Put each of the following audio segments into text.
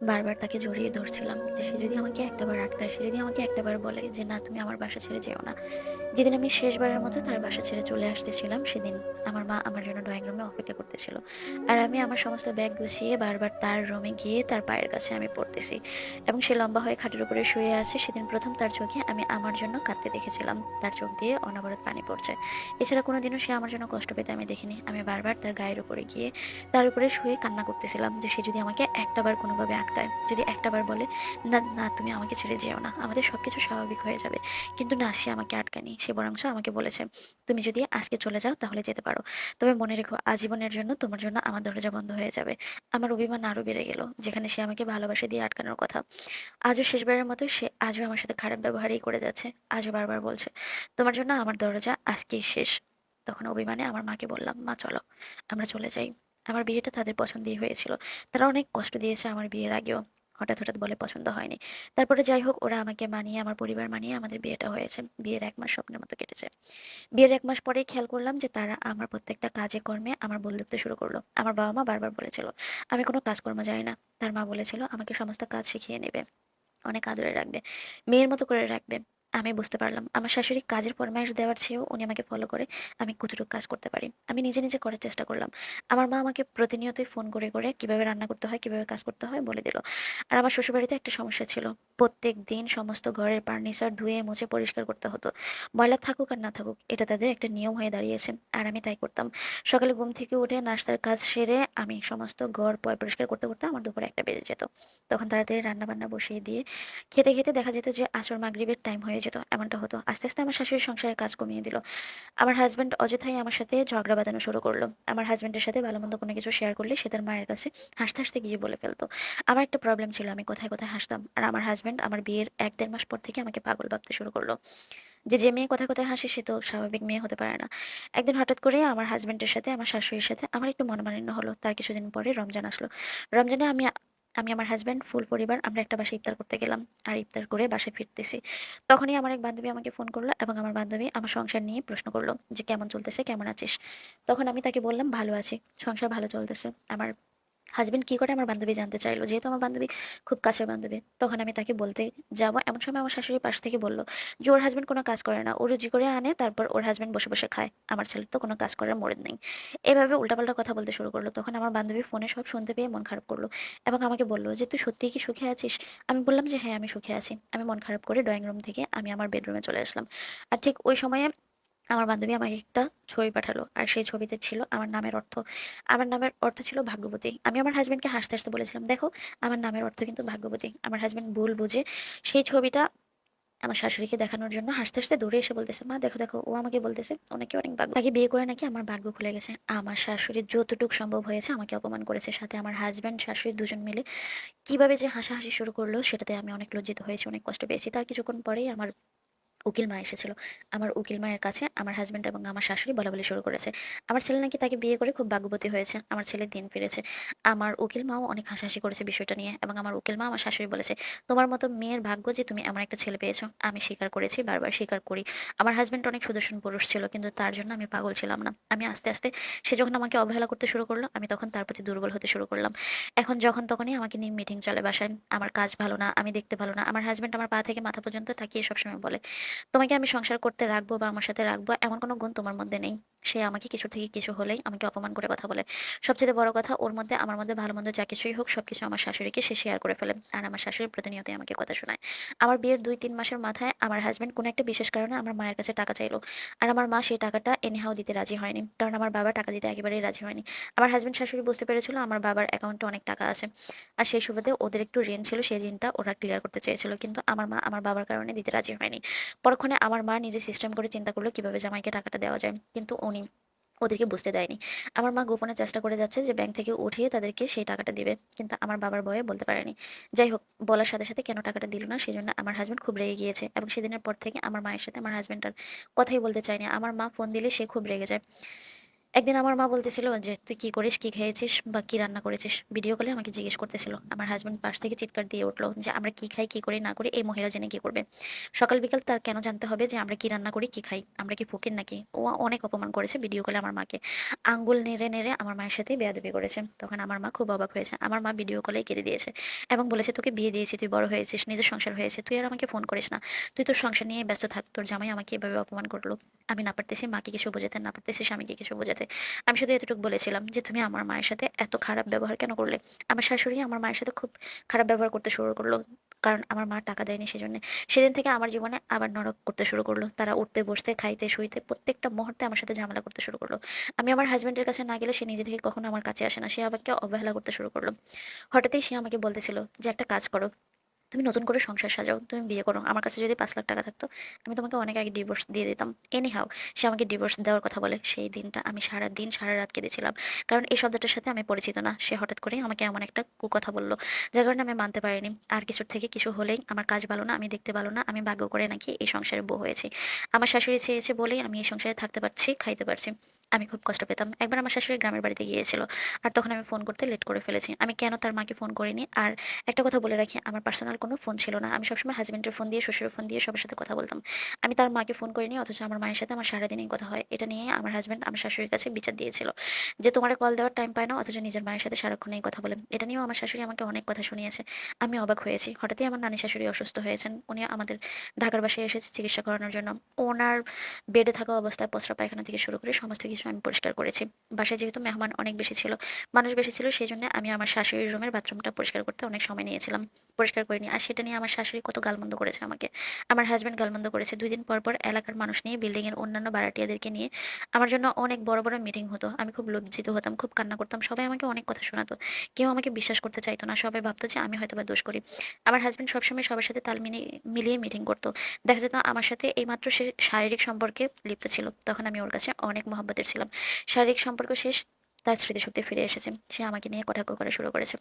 বারবার তাকে জড়িয়ে ধরছিলাম যে সে যদি আমাকে একটাবার আটকায়, সে যদি আমাকে একটাবার বলে যে, না, তুমি আমার বাসা ছেড়ে যেও না। যেদিন আমি শেষবারের মতো তার বাসা ছেড়ে চলে আসতেছিলাম, সেদিন আমার মা আমার জন্য ড্রয়িং রুমে অপেক্ষা করতেছিল। আর আমি আমার সমস্ত ব্যাগ গুছিয়ে বারবার তার রুমে গিয়ে তার পায়ের কাছে আমি পড়তেছি এবং সে লম্বা হয়ে খাটের উপরে শুয়ে আছে। সেদিন প্রথম তার চোখে আমি আমার জন্য কাঁদতে দেখেছিলাম। তার চোখ দিয়ে অনবরত পানি পড়ছে। এছাড়া কোনোদিনও সে আমার জন্য কষ্ট পেতে আমি দেখিনি। আমি বারবার তার গায়ের উপরে গিয়ে তার উপরে শুয়ে কান্না করতেছিলাম যে, সে যদি আমাকে একটাবার কোনোভাবে আটকায় যদি একটাবার বলে, না না, তুমি আমাকে ছেড়ে যেও না, আমাদের সবকিছু স্বাভাবিক হয়ে যাবে। কিন্তু না, সে আমাকে আটকায়নি, সে বরঞ্চ আমাকে বলেছে, তুমি যদি আজকে চলে যাও, তাহলে যেতে পারো। তবে মনে রেখো, আজীবনের জন্য তোমার জন্য আমার দরজা বন্ধ হয়ে যাবে। আমার অভিমান আরও বেড়ে গেল, যেখানে সে আমাকে ভালোবাসা দিয়ে আটকানোর কথা। আজও শেষবারের মতো সে আজও আমার সাথে খারাপ ব্যবহারই করে যাচ্ছে, আজও বারবার বলছে, তোমার জন্য আমার দরজা আজকেই শেষ। তখন অভিমানে আমার মাকে বললাম, মা, চলো, আমরা চলে যাই। আমার বিয়েটা তাদের পছন্দই হয়েছিল। তারা অনেক কষ্ট দিয়েছে আমার বিয়ের আগেও। হঠাৎ হঠাৎ বলে পছন্দ হয়নি। তারপরে যাই হোক, ওরা আমাকে মানিয়ে, আমার পরিবার মানিয়ে আমাদের বিয়েটা হয়েছে। বিয়ের এক মাস স্বপ্নের মতো কেটেছে। বিয়ের এক মাস পরেই খেয়াল করলাম যে তারা আমার প্রত্যেকটা কাজে কর্মে আমার দেখতে শুরু করল। আমার বাবা মা বারবার বলেছিল, আমি কোনো কাজকর্ম জানি না। তার মা বলেছিল, আমাকে সমস্ত কাজ শিখিয়ে নেবে। অনেক আদরে রাখবে। মেয়ের মতো করে রাখবে। আমি বুঝতে পারলাম। আমার শাশুড়ি কাজের পরামর্শ দেওয়ার চেয়েও উনি আমাকে ফলো করে আমি কতটুকু কাজ করতে পারি। আমি নিজে নিজে করার চেষ্টা করলাম। আমার মা আমাকে প্রতিনিয়তই ফোন করে করে কীভাবে রান্না করতে হয়, কীভাবে কাজ করতে হয় বলে দিল। আর আমার শ্বশুরবাড়িতে একটা সমস্যা ছিল। প্রত্যেক দিন সমস্ত ঘরের ফার্নিচার ধুয়ে, মুছে, পরিষ্কার করতে হতো। ময়লা থাকুক আর না থাকুক, এটা তাদের একটা নিয়ম হয়ে দাঁড়িয়েছে, আর আমি তাই করতাম। সকালে ঘুম থেকে উঠে নাস্তার কাজ সেরে আমি সমস্ত ঘর পরিষ্কার করতে করতে আমার দুপুরে একটা বেজে যেত। তখন তাড়াতাড়ি রান্না বান্না বসিয়ে দিয়ে খেতে খেতে দেখা যেত যে আসর মাগরিবের টাইম হয়ে যেত, এমনটা হতো। আস্তে আস্তে আমার শাশুড়ি সংসারের কাজ কমিয়ে দিল। আমার হাজব্যান্ড অযথাই আমার সাথে ঝগড়া বাঁধানো শুরু করল। আমার হাজব্যান্ডের সাথে ভালো মন্দ কোনো কিছু শেয়ার করলে সে তার মায়ের কাছে হাসতে হাসতে গিয়ে বলে ফেলতো। আমার একটা প্রবলেম ছিল, আমি কোথায় কোথায় হাসতাম, আর আমার হাজব্যান্ড আমার বিয়ের এক দেড় মাস পর থেকে আমাকে পাগল ভাবতে শুরু করল। যে যে মেয়ে কোথায় কোথায় হাসে সে তো স্বাভাবিক মেয়ে হতে পারে না। একদিন হঠাৎ করে আমার হাজব্যান্ডের সাথে, আমার শাশুড়ির সাথে আমার একটু মনোমালিন্য হলো। তার কিছুদিন পরে রমজান আসলো। রমজানে আমি আমি আমার হাজব্যান্ড ফুল পরিবার আমরা একটা বাসায় ইফতার করতে গেলাম আর ইফতার করে বাসায় ফিরতেছি। তখনই আমার এক বান্ধবী আমাকে ফোন করল এবং আমার বান্ধবী আমার সংসার নিয়ে প্রশ্ন করল যে, কেমন চলতেছে? কেমন আছিস? তখন আমি তাকে বললাম, ভালো আছি। সংসার ভালো চলতেছে। আমার হাজবেন্ড কি করে আমার বান্ধবী জানতে চাইলো? যেহেতু আমার বান্ধবী খুব কাছের বান্ধবী, তখন আমি তাকে বলতে যাব। এমন সময় আমার শাশুড়ি পাশ থেকে বলল, যে ওর হাজবেন্ড কোনো কাজ করে না। ও রুজি করে আনে, তারপর ওর হাজবেন্ড বসে বসে খায়। আমার ছেলের তো কোনো কাজ করার মরেদ নেই। এভাবে উল্টাপাল্টা কথা বলতে শুরু করল। তখন আমার বান্ধবী ফোনে সব শুনতে পেয়ে মন খারাপ করল এবং আমাকে বলল, যে তুই সত্যিই কি সুখে আছিস? আমি বললাম যে হ্যাঁ আমি সুখে আছি। আমি মন খারাপ করে ড্রয়িং রুম থেকে আমি আমার বেডরুমে চলে আসলাম। আর ঠিক ওই সময়ে আমার বান্ধবী আমাকে একটা ছবি পাঠালো, আর সেই ছবিতে ছিল আমার নামের অর্থ। আমার নামের অর্থ ছিল ভাগ্যবতী। আমি আমার হাজবেন্ডকে হাসতে হাসতে বলেছিলাম, দেখো, আমার নামের অর্থ কিন্তু ভাগ্যবতী। আমার হাজবেন্ড ভুল বুঝে সেই ছবিটা আমার শাশুড়িকে দেখানোর জন্য হাসতে হাসতে দূরে এসে বলতেছে, মা, দেখো দেখো, ও আমাকে বলতেছে, অনেকে অনেক ভাগ্য তাকে বিয়ে করে নাকি আমার ভাগ্য খুলে গেছে। আমার শাশুড়ি যতটুকু সম্ভব হয়েছে আমাকে অপমান করেছে। সাথে আমার হাজব্যান্ড শাশুড়ি দুজন মিলে কীভাবে যে হাসাহাসি শুরু করল, সেটাতে আমি অনেক লজ্জিত হয়েছি, অনেক কষ্ট পেয়েছি। তার কিছুক্ষণ পরেই আমার উকিল মা এসেছিল। আমার উকিল মায়ের কাছে আমার হাজব্যান্ড এবং আমার শাশুড়ি বলাবলি শুরু করেছে। আমার ছেলে নাকি তাকে বিয়ে করে খুব ভাগ্যবতী হয়েছে। আমার ছেলে দিন ফিরেছে। আমার উকিল মাও অনেক হাসাহাসি করেছে বিষয়টা নিয়ে এবং আমার উকিল মা আমার শাশুড়ি বলেছে, তোমার মতো মেয়ের ভাগ্য যে তুমি এমন একটা ছেলে পেয়েছ, আমি স্বীকার করেছি, বারবার স্বীকার করি। আমার হাজব্যান্ড অনেক সুদর্শন পুরুষ ছিল, কিন্তু তার জন্য আমি পাগল ছিলাম না। আমি আস্তে আস্তে সে যখন আমাকে অবহেলা করতে শুরু করল, আমি তখন তার প্রতি দুর্বল হতে শুরু করলাম। এখন যখন তখনই আমাকে নিয়ে মিটিং চলে বাসায়। আমার কাজ ভালো না, আমি দেখতে ভালো না। আমার হাজব্যান্ড আমার পা থেকে মাথা পর্যন্ত তাকিয়ে সবসময় বলে তোমাকে আমি সংসার করতে রাখব বা আমার সাথে রাখব, এমন কোনো গুণ তোমার মধ্যে নেই। সে আমাকে কিছু থেকে কিছু হলেই আমাকে অপমান করে কথা বলে। সবচেয়ে বড় কথা, ওর মধ্যে, আমার মধ্যে ভালো মন্দ যা কিছুই হোক, সবকিছু আমার শাশুড়িকে সে শেয়ার করে ফেলে আর আমার শাশুড়ি প্রতিনিয়তই আমাকে কথা শোনায়। আমার বিয়ের দুই তিন মাসের মাথায় আমার হাজবেন্ড কোনো একটা বিশেষ কারণে আমার মায়ের কাছে টাকা চাইলো আর আমার মা সেই টাকাটা এনিহাও দিতে রাজি হয়নি। কারণ আমার বাবা টাকা দিতে একেবারেই রাজি হয়নি। আমার হাজবেন্ড শাশুড়ি বুঝতে পেরেছিল আমার বাবার অ্যাকাউন্টে অনেক টাকা আছে। আর সেই সুবাদে ওদের একটু ঋণ ছিল, সেই ঋণটা ওরা ক্লিয়ার করতে চেয়েছিল। কিন্তু আমার মা আমার বাবার কারণে দিতে রাজি হয়নি। পরক্ষণে আমার মা নিজে সিস্টেম করে চিন্তা করল কীভাবে জামাইকে টাকাটা দেওয়া যায়। কিন্তু উনি ওদেরকে বুঝতে দেয়নি। আমার মা গোপনে চেষ্টা করে যাচ্ছে যে ব্যাংক থেকে উঠিয়ে তাদেরকে সেই টাকাটা দিবে। কিন্তু আমার বাবার ভয়ে বলতে পারেনি। যাই হোক, বলার সাথে সাথে কেন টাকাটা দিল না সেই জন্য আমার হাজব্যান্ড খুব রেগে গিয়েছে এবং সেদিনের পর থেকে আমার মায়ের সাথে আমার হাজবেন্ড আর কথাই বলতে চায়নি। আমার মা ফোন দিলে সে খুব রেগে যায়। একদিন আমার মা বলতেছিল যে, তুই কি করিস? কি খেয়েছিস? বা কি রান্না করেছিস? ভিডিও কলে আমাকে জিজ্ঞেস করতেছিল। আমার হাজব্যান্ড পাশ থেকে চিৎকার দিয়ে উঠল যে, আমরা কি খাই, কি করি, না করি, এই মহিলা জেনে কি করবে? সকাল বিকাল তার কেন জানতে হবে যে, আমরা কি রান্না করি, কি খাই? আমরা কি ফকির নাকি? ও অনেক অপমান করেছে ভিডিও কলে আমার মাকে। আঙ্গুল নেড়ে নেড়ে আমার মায়ের সাথে বেয়াদবি করেছে। তখন আমার মা খুব অবাক হয়েছে। আমার মা ভিডিও কলেই কেটে দিয়েছে এবং বলেছে, তোকে বিয়ে দিয়েছি, তুই বড় হয়েছিস, নিজের সংসার হয়েছে, তুই আর আমাকে ফোন করিস না। তুই তোর সংসার নিয়ে ব্যস্ত থাক, তোর জামাই আমাকে এভাবে অপমান করল। আমি না পারতেছি, মাকে কিছু বোঝাতে, না পারতেছি, স্বামীকে কিছু বোঝাতে। আমি শুধু এতটুকু বলেছিলাম যে, তুমি আমার মায়ের সাথে এত খারাপ ব্যবহার কেন করলে? আমার শাশুড়ি আমার মায়ের সাথে খুব খারাপ ব্যবহার করতে শুরু করল। কারণ আমার মা টাকা দেয়নি সেজন্য। সেদিন থেকে আমার জীবনে আবার নরক করতে শুরু করল। তারা উঠতে, বসতে, খাইতে, শুইতে প্রত্যেকটা মুহূর্তে আমার সাথে ঝামেলা করতে শুরু করল। আমি আমার হাজব্যান্ডের কাছে না গেলে সে নিজে থেকে কখনো আমার কাছে আসে না। সে আমাকে অবহেলা করতে শুরু করল। হঠাৎই সে আমাকে বলতেছিল যে, একটা কাজ করো। তুমি নতুন করে সংসার সাজাও, তুমি বিয়ে করো। আমার কাছে যদি পাঁচ লাখ টাকা থাকতো, আমি তোমাকে অনেক আগে ডিভোর্স দিয়ে দিতাম। এনি হাও সে আমাকে ডিভোর্স দেওয়ার কথা বলে। সেই দিনটা আমি সারা দিন, সারা রাত কেঁদেছিলাম। কারণ এই শব্দটার সাথে আমি পরিচিত না। সে হঠাৎ করে আমাকে এমন একটা কুকথা বলল, যার কারণে আমি মানতে পারিনি। আর কিছুর থেকে কিছু হলেই আমার কাজ ভালো না, আমি দেখতে ভালো না, আমি ভাগ্য করে নাকি এই সংসারে বউ হয়েছি। আমার শাশুড়ি চেয়েছে বলেই আমি এই সংসারে থাকতে পারছি, খাইতে পারছি। আমি খুব কষ্ট পেতাম। একবার আমার শাশুড়ি গ্রামের বাড়িতে গিয়েছিল আর তখন আমি ফোন করতে লেট করে ফেলেছি। আমি কেন তার মাকে ফোন করিনি? আর একটা কথা বলে রাখি, আমার পার্সোনাল কোনো ফোন ছিল না। আমি সবসময় হাজব্যান্ডের ফোন দিয়ে, শ্বশুরের ফোন দিয়ে সবার সাথে কথা বলতাম। আমি তার মাকে ফোন করিনি, অথচ আমার মায়ের সাথে আমার সারাদিনই কথা হয়। এটা নিয়ে আমার হাজব্যান্ড আমার শাশুড়ির কাছে বিচার দিয়েছিল যে, তোমার কল দেওয়ার টাইম পায় না, অথচ নিজের মায়ের সাথে সারাক্ষণই কথা বলে। এটা নিয়েও আমার শাশুড়ি আমাকে অনেক কথা শুনিয়েছে। আমি অবাক হয়েছি। হঠাৎই আমার নানি শাশুড়ি অসুস্থ হয়েছেন। উনি আমাদের ঢাকার বাসায় এসেছে চিকিৎসা করানোর জন্য ওনার বেডে থাকা অবস্থায় পসরা পায়খানা থেকে শুরু করে সমস্ত কিছু আমি পরিষ্কার করেছি। বাসায় যেহেতু মেহমান অনেক বেশি ছিল, মানুষ বেশি ছিল সেই জন্য আমি আমার শাশুড়ির রুমের বাথরুমটা পরিষ্কার করতে অনেক সময় নিয়েছিলাম, পরিষ্কার করিনি। আর সেটা নিয়ে আমার শাশুড়ি কত গালমন্দ করেছে আমাকে। আমার হাজব্যান্ড গালমন্দ করেছে। দুই দিন পর পর এলাকার মানুষ নিয়ে বিল্ডিং এর অন্যান্য ভাড়াটিয়াদেরকে নিয়ে আমার জন্য অনেক বড় বড় মিটিং হতো। আমি খুব লজ্জিত হতাম, খুব কান্না করতাম। সবাই আমাকে অনেক কথা শোনাতো। কেউ আমাকে বিশ্বাস করতে চাইতো না। সবাই ভাবতো যে আমি হয়তো বা দোষ করি। আমার হাজব্যান্ড সবসময় সবার সাথে তাল মিলিয়ে মিটিং করতো। দেখা যেত আমার সাথে এইমাত্র সে শারীরিক সম্পর্কে লিপ্ত ছিল। তখন আমি ওর কাছে অনেক মহব্বতের ছিলাম শারীরিক সম্পর্ক শেষ, তার স্মৃতিশক্তি ফিরে এসেছে। সে আমাকে নিয়ে কটাক্ষ করা শুরু করেছে।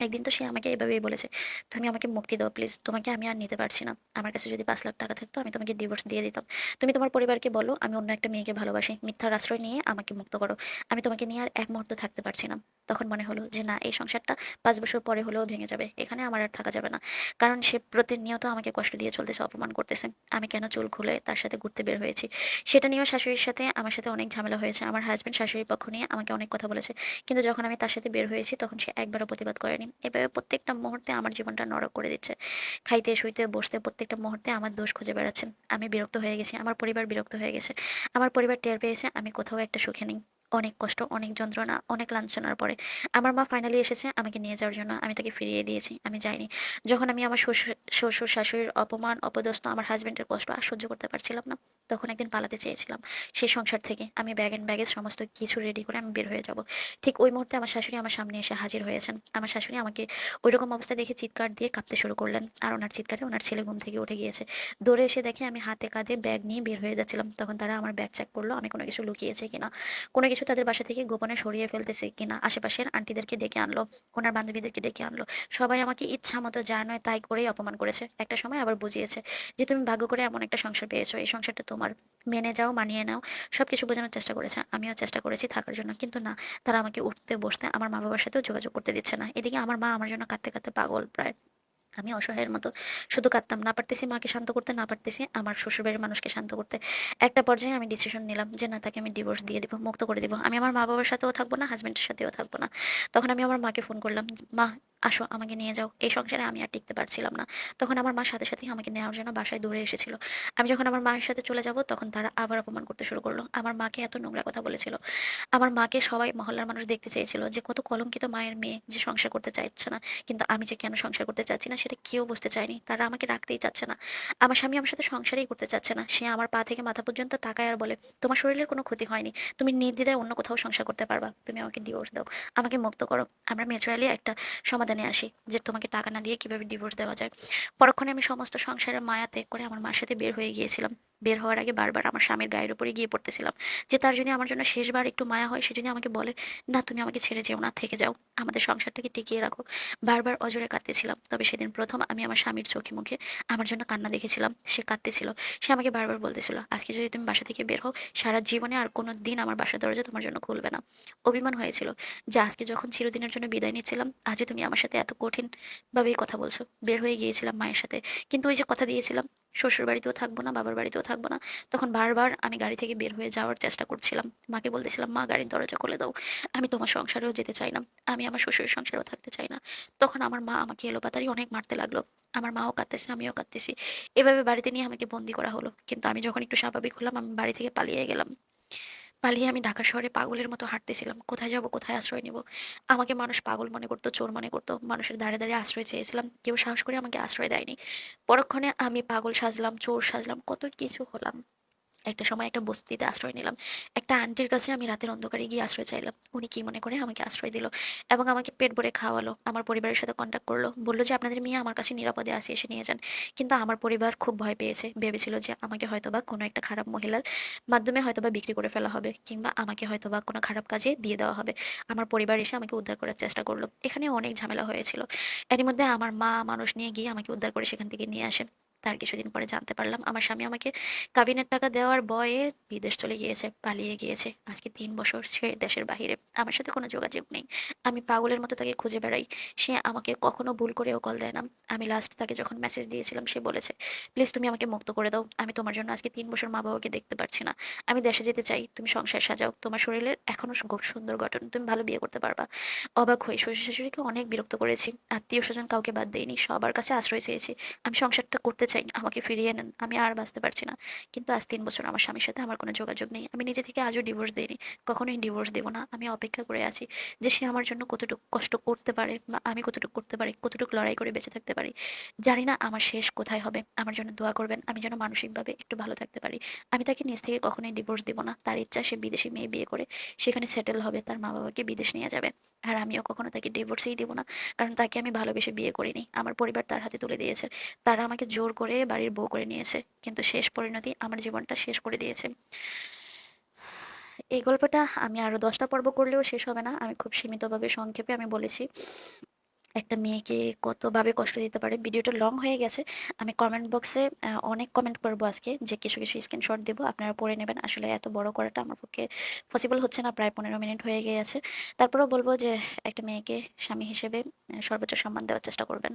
একদিন তো সে আমাকে এভাবেই বলেছে, তুমি আমাকে মুক্তি দাও প্লিজ তোমাকে আমি আর নিতে পারছি না। আমার কাছে যদি পাঁচ লাখ টাকা থাকতো, আমি তোমাকে ডিভোর্স দিয়ে দিতাম। তুমি তোমার পরিবারকে বলো, আমি অন্য একটা মেয়েকে ভালোবাসি। মিথ্যার আশ্রয় নিয়ে আমাকে মুক্ত করো। আমি তোমাকে নিয়ে আর এক মুহূর্ত থাকতে পারছি না। তখন মনে হলো যে, না, এই সংসারটা পাঁচ বছর পরে হলেও ভেঙে যাবে। এখানে আমার আর থাকা যাবে না। কারণ সে প্রতিনিয়ত আমাকে কষ্ট দিয়ে চলতেছে, অপমান করতেছে। আমি কেন চুল খুলে তার সাথে ঘুরতে বের হয়েছি? সেটা নিয়েও শাশুড়ির সাথে আমার সাথে অনেক ঝামেলা হয়েছে। আমার হাজব্যান্ড শাশুড়ির পক্ষ নিয়ে আমাকে অনেক কথা বলেছে। কিন্তু যখন আমি তার সাথে বের হয়েছি, তখন সে একবারও প্রতিবাদ করেনি। এভাবে প্রত্যেকটা মুহূর্তে আমার জীবনটা নরক করে দিচ্ছে। খাইতে, শুইতে, বসতে প্রত্যেকটা মুহূর্তে আমার দোষ খুঁজে বেড়াচ্ছেন। আমি বিরক্ত হয়ে গেছি, আমার পরিবার বিরক্ত হয়ে গেছে। আমার পরিবার টের পেয়েছে, আমি কোথাও একটা সুখে নেই। অনেক কষ্ট, অনেক যন্ত্রণা, অনেক লাঞ্ছনার পরে। আমার মা ফাইনালি এসেছে আমাকে নিয়ে যাওয়ার জন্য। আমি তাকে ফিরিয়ে দিয়েছি, আমি যাইনি। যখন আমি আমার শ্বশুর শ্বশুর শাশুড়ির অপমান, অপদস্থ, আমার হাজবেন্ডের কষ্ট আর সহ্য করতে পারছিলাম না। তখন একদিন পালাতে চেয়েছিলাম সেই সংসার থেকে। আমি ব্যাগ অ্যান্ড ব্যাগেজ সমস্ত কিছু রেডি করে আমি বের হয়ে যাব। ঠিক ওই মুহূর্তে আমার শাশুড়ি আমার সামনে এসে হাজির হয়েছেন। আমার শাশুড়ি আমাকে ওই রকম অবস্থা দেখে চিৎকার দিয়ে কাঁপতে শুরু করলেন আর ওনার চিৎকারে ওনার ছেলে ঘুম থেকে উঠে গিয়েছে। দৌড়ে এসে দেখে আমি হাতে কাঁধে ব্যাগ নিয়ে বের হয়ে যাচ্ছিলাম। তখন তারা আমার ব্যাগ চেক করল, আমি কোনো কিছু লুকিয়েছে কিনা, কোনো কিছু তাদের বাসা থেকে গোপনে সরিয়ে ফেলতেছে কিনা, আশেপাশের আন্টিদেরকে ডেকে আনলো, ওনার বান্ধবীদেরকে ডেকে আনলো। সবাই আমাকে ইচ্ছা মতো যা নয় তাই করেই অপমান করেছে। একটা সময় আবার বুঝিয়েছে যে, তুমি ভাগ্য করে এমন একটা সংসার পেয়েছ। এই সংসারটা তোমার মেনে যাও, মানিয়ে নাও সব কিছু বোঝানোর চেষ্টা করেছে। আমিও চেষ্টা করেছি থাকার জন্য, কিন্তু না, তারা আমাকে উঠতে, বসতে আমার মা বাবার সাথেও যোগাযোগ করতে দিচ্ছে না। এদিকে আমার মা আমার জন্য কাঁদতে কাঁদতে পাগল প্রায়। আমি অসহায়ের মতো শুধু কাঁদতাম, না পারতেছি মাকে শান্ত করতে, না পারতেছি আমার শ্বশুরবাড়ির মানুষকে শান্ত করতে। একটা পর্যায়ে আমি ডিসিশন নিলাম যে, না, তাকে আমি ডিভোর্স দিয়ে দিব, মুক্ত করে দিব। আমি আমার মা বাবার সাথেও থাকব না হাজব্যান্ডের সাথেও থাকব না। তখন আমি আমার মাকে ফোন করলাম, মা আসো, আমাকে নিয়ে যাও। এই সংসারে আমি আর টিকতে পারছিলাম না। তখন আমার মা সাথে সাথেই আমাকে নেওয়ার জন্য বাসায় দৌড়ে এসেছিল। আমি যখন আমার মায়ের সাথে চলে যাব, তখন তারা আবার অপমান করতে শুরু করল। আমার মাকে এত নোংরা কথা বলেছিল। আমার মাকে সবাই মহল্লার মানুষ দেখতে চেয়েছিল যে, কত কলঙ্কিত মায়ের মেয়ে যে সংসার করতে চাইছে না। কিন্তু আমি যে কেন সংসার করতে চাচ্ছি না, সেটা কেউ বুঝতে চায়নি। তারা আমাকে রাখতেই চাচ্ছে না। আমার স্বামী আমার সাথে সংসারই করতে চাচ্ছে না। সে আমার পা থেকে মাথা পর্যন্ত তাকায় আর বলে, তোমার শরীরের কোনো ক্ষতি হয়নি। তুমি নির্দ্বিধায় অন্য কোথাও সংসার করতে পারবা। তুমি আমাকে ডিভোর্স দাও। আমাকে মুক্ত করো। আমরা মিউচুয়ালি একটা সমাধানে আসি যে তোমাকে টাকা না দিয়ে কীভাবে ডিভোর্স দেওয়া যায়। পরক্ষণে আমি সমস্ত সংসারের মায়াতে করে আমার মার সাথে বের হয়ে গিয়েছিলাম। বের হওয়ার আগে বারবার আমার স্বামীর গায়ের উপরে গিয়ে পড়তেছিলাম যে তার যদি আমার জন্য শেষবার একটু মায়া হয়, সে যদি আমাকে বলে, না, তুমি আমাকে ছেড়ে যেও না, থেকে যাও, আমাদের সংসারটাকে টিকিয়ে রাখো। বারবার অজরে কাঁদতেছিলাম। তবে সেদিন প্রথম আমি আমার স্বামীর চোখে মুখে আমার জন্য কান্না দেখেছিলাম। সে কাঁদতেছিল। সে আমাকে বারবার বলতেছিল, আজকে যদি তুমি বাসা থেকে বের হও, সারা জীবনে আর কোনো দিন আমার বাসার দরজা তোমার জন্য খুলবে না। অভিমান হয়েছিল যে আজকে যখন চিরদিনের জন্য বিদায় নিচ্ছিলাম, আজও তুমি আমার সাথে এত কঠিনভাবেই কথা বলছো। বের হয়ে গিয়েছিলাম মায়ের সাথে। কিন্তু ওই যে কথা দিয়েছিলাম শ্বশুর বাড়িতেও থাকব না, বাবার বাড়িতেও থাকব না। তখন বারবার আমি গাড়ি থেকে বের হয়ে যাওয়ার চেষ্টা করছিলাম। মাকে বলতেছিলাম, মা, গাড়ির দরজা খুলে দাও। আমি তোমার সংসারেও যেতে চাই না। আমি আমার শ্বশুরের সংসারেও থাকতে চাই না। তখন আমার মা আমাকে এলোপাতারি অনেক মারতে লাগল। আমার মাও কাঁদতেছে, আমিও কাঁদতেছি। এভাবে বাড়িতে নিয়ে আমাকে বন্দি করা হলো। কিন্তু আমি যখন একটু স্বাভাবিক হলাম, আমি বাড়ি থেকে পালিয়ে গেলাম। পালিয়ে আমি ঢাকা শহরে পাগলের মতো হাঁটতেছিলাম। কোথায় যাব, কোথায় আশ্রয় নিব? আমাকে মানুষ পাগল মনে করতো, চোর মনে করতো। মানুষের দাঁড়ে দাঁড়িয়ে আশ্রয় চেয়েছিলাম। কেউ সাহস করে আমাকে আশ্রয় দেয়নি। পরক্ষণে আমি পাগল সাজলাম, চোর সাজলাম, কত কিছু হলাম। একটা সময় একটা বস্তিতে আশ্রয় নিলাম। একটা আন্টির কাছে আমি রাতের অন্ধকারে গিয়ে আশ্রয় চাইলাম। উনি কি মনে করে আমাকে আশ্রয় দিল এবং আমাকে পেট ভরে খাওয়ালো, আমার পরিবারের সাথে কন্ট্যাক্ট করল, বলল যে, আপনাদের মেয়ে আমার কাছে নিরাপদে আসি এসে নিয়ে যান। কিন্তু আমার পরিবার খুব ভয় পেয়েছে। ভেবেছিল যে, আমাকে হয়তোবা কোনো একটা খারাপ মহিলার মাধ্যমে হয়তোবা বিক্রি করে ফেলা হবে কিংবা আমাকে হয়তোবা কোনো খারাপ কাজে দিয়ে দেওয়া হবে। আমার পরিবার এসে আমাকে উদ্ধার করার চেষ্টা করল। এখানে অনেক ঝামেলা হয়েছিল। এরই মধ্যে আমার মা মানুষ নিয়ে গিয়ে আমাকে উদ্ধার করে সেখান থেকে নিয়ে আসে। তার কিছুদিন পরে জানতে পারলাম। আমার স্বামী আমাকে কাবিনের টাকা দেওয়ার বয়ে বিদেশ চলে গিয়েছে, পালিয়ে গিয়েছে। আজকে তিন বছর সে দেশের বাহিরে। আমার সাথে কোনো যোগাযোগ নেই। আমি পাগলের মতো তাকে খুঁজে বেড়াই। সে আমাকে কখনো ভুল করেও কল দেয় না। আমি লাস্ট তাকে যখন মেসেজ দিয়েছিলাম, সে বলেছে প্লিজ তুমি আমাকে মুক্ত করে দাও। আমি তোমার জন্য আজকে তিন বছর মা বাবাকে দেখতে পারছি না। আমি দেশে যেতে চাই। তুমি সংসার সাজাও। তোমার শরীরের এখনও সুন্দর গঠন। তুমি ভালো বিয়ে করতে পারবা। অবাক হয়ে শ্বশুর শাশুড়িকে অনেক বিরক্ত করেছি। আত্মীয় স্বজন কাউকে বাদ দেয়নি। সবার কাছে আশ্রয় চেয়েছি। আমি সংসারটা করতে চাই আমাকে ফিরিয়ে নেন, আমি আর বাঁচতে পারছি না। কিন্তু আজ তিন বছর আমার স্বামীর সাথে আমার কোনো যোগাযোগ নেই। আমি নিজে থেকে আজও ডিভোর্স দিইনি, কখনোই ডিভোর্স দেবো না। আমি অপেক্ষা করে আছি যে সে আমার জন্য কতটুকু কষ্ট করতে পারে বা আমি কতটুকু করতে পারি, কতটুকু লড়াই করে বেঁচে থাকতে পারি। জানি না আমার শেষ কোথায় হবে। আমার জন্য দোয়া করবেন, আমি যেন মানসিকভাবে একটু ভালো থাকতে পারি। আমি তাকে নিজ থেকে কখনোই ডিভোর্স দেবো না। তার ইচ্ছা, সে বিদেশি মেয়ে বিয়ে করে, সেখানে সেটেল হবে, তার মা বাবাকে বিদেশ নিয়ে যাবে। আর আমিও কখনো তাকে ডিভোর্সই দেবো না, কারণ তাকে আমি ভালোবেসে বিয়ে করিনি। আমার পরিবার তার হাতে তুলে দিয়েছে। তারা আমাকে জোর করে, বাড়ির বউ করে নিয়েছে। কিন্তু শেষ পরিণতি আমার জীবনটা শেষ করে দিয়েছে। এই গল্পটা আমি আরও দশটা পর্ব করলেও শেষ হবে না। আমি খুব সীমিতভাবে সংক্ষেপে আমি বলেছি। একটা মেয়েকে কতভাবে কষ্ট দিতে পারে? ভিডিওটা লং হয়ে গেছে। আমি কমেন্ট বক্সে অনেক কমেন্ট করব আজকে। যে কিছু কিছু স্ক্রিনশট দেবো, আপনারা পড়ে নেবেন। আসলে এত বড় করাটা আমার পক্ষে পসিবল হচ্ছে না। প্রায় পনেরো মিনিট হয়ে গিয়েছে। তারপরেও বলব যে, একটা মেয়েকে স্বামী হিসেবে সর্বোচ্চ সম্মান দেওয়ার চেষ্টা করবেন।